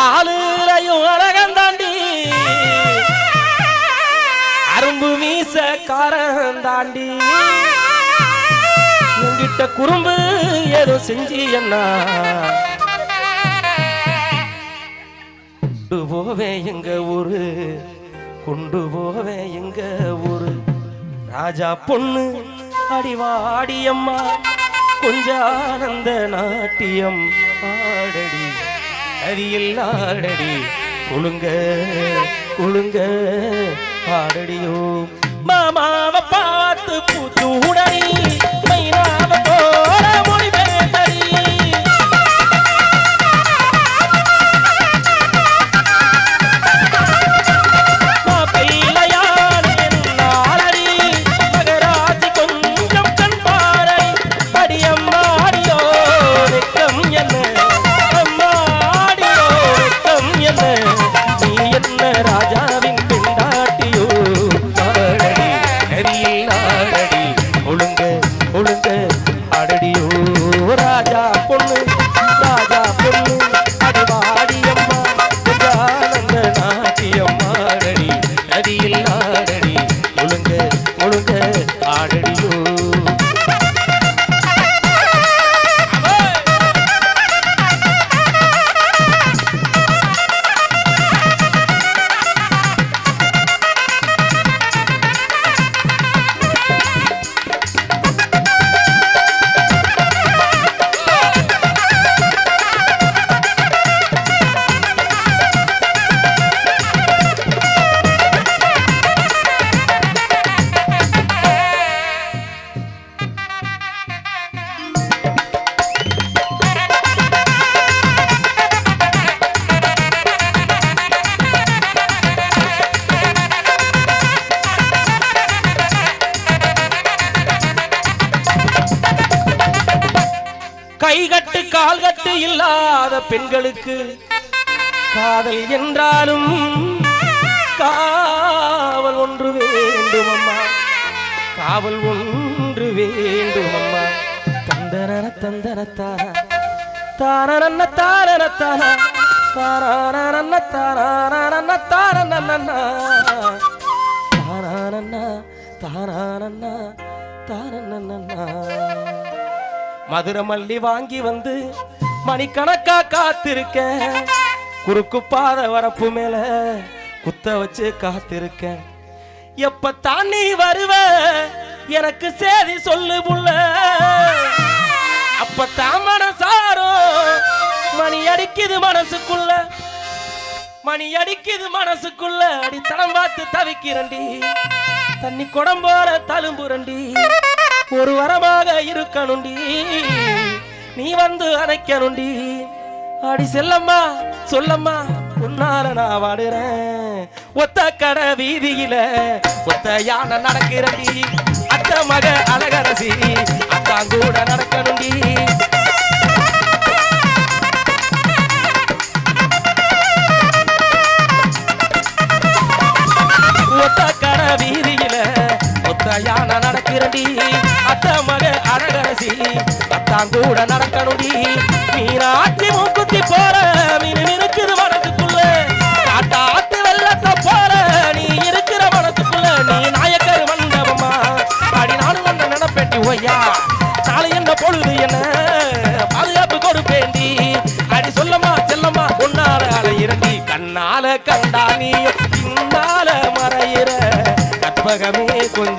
ஆளுலையும் அழகந்தாண்டி அரும்பு மீச காரந்தாண்டி உங்கிட்ட குறும்பு ஏதோ செஞ்சு என்ன? கொண்டு போவேன் எங்க ஊரு கொண்டு போவேன் எங்க ஊரு. ராஜா பொண்ணு அடிவாடியம்மா கொஞ்ச ஆனந்த நாட்டியம். ஆடடி. அடியில்லாடடி ஆடடி. குழுங்க குழுங்க ஆடடியோ. மாமாவை பார்த்து புத்து உடனே दे கைகட்டு கால்கட்டு இல்லாத பெண்களுக்கு காதல் என்றாலும் காவல் ஒன்று வேண்டும் அம்மா காவல் ஒன்று வேண்டும் அம்மா தந்தன தந்தனத்தான தாரன தாரணத்தான தாரான தாரான தாரன தாரண தாரண தாரண மதுரை மல்லி வாங்கி வந்து மணிக்கணக்கா காத்திருக்க குறுக்கு பாதை வரப்பு மேல குத்த வச்சு காத்திருக்க எப்ப தாண்டி வருவ? எனக்கு சேதி சொல்லு புள்ள அப்ப தாமன சாரோ மணி அடிக்குது மனசுக்குள்ள. மணி அடிக்குது மனசுக்குள்ள. அடித்தடம் பார்த்து தவிக்கிறண்டி. தண்ணி குடம் போல தழும்புரண்டி ஒரு வரமாக இருக்கணுண்டி. நீ வந்து அணைக்கணுண்டி. அடி செல்லம்மா சொல்லம்மா உன்னால நான் வாடுறேன். ஒத்த கடை வீதியில ஒத்த யானை நடக்கிறண்டி. அத்த மக அழகரசி அத்தாங்கூட நடக்கணுண்டி. ஒத்த கடை வீதியில ஒத்த யானை நடக்கிறடி அத்த மக அழகரசி அத்தாங்கூட நடக்கணுடி மீனாட்சி மூக்குத்தி போற மீன் இருக்குது மனசுக்குள்ள. காட்டாத்து வெள்ளத்தை போற நீ இருக்கிற மனசுக்குள்ள. நீ நாயக்கர் மண்டபமா அடி நானும் வந்த நினைப்பேட்டி ஓய்யா. நாளை என்ன பொழுது என்ன? பாதுகாப்பு கொடுப்பேண்டி அடி சொல்லம்மா செல்லம்மா உன்னால அலையிறண்டி. கண்ணால கண்டா நீ பின்னால மறையிற. கற்பகமே கொஞ்சம்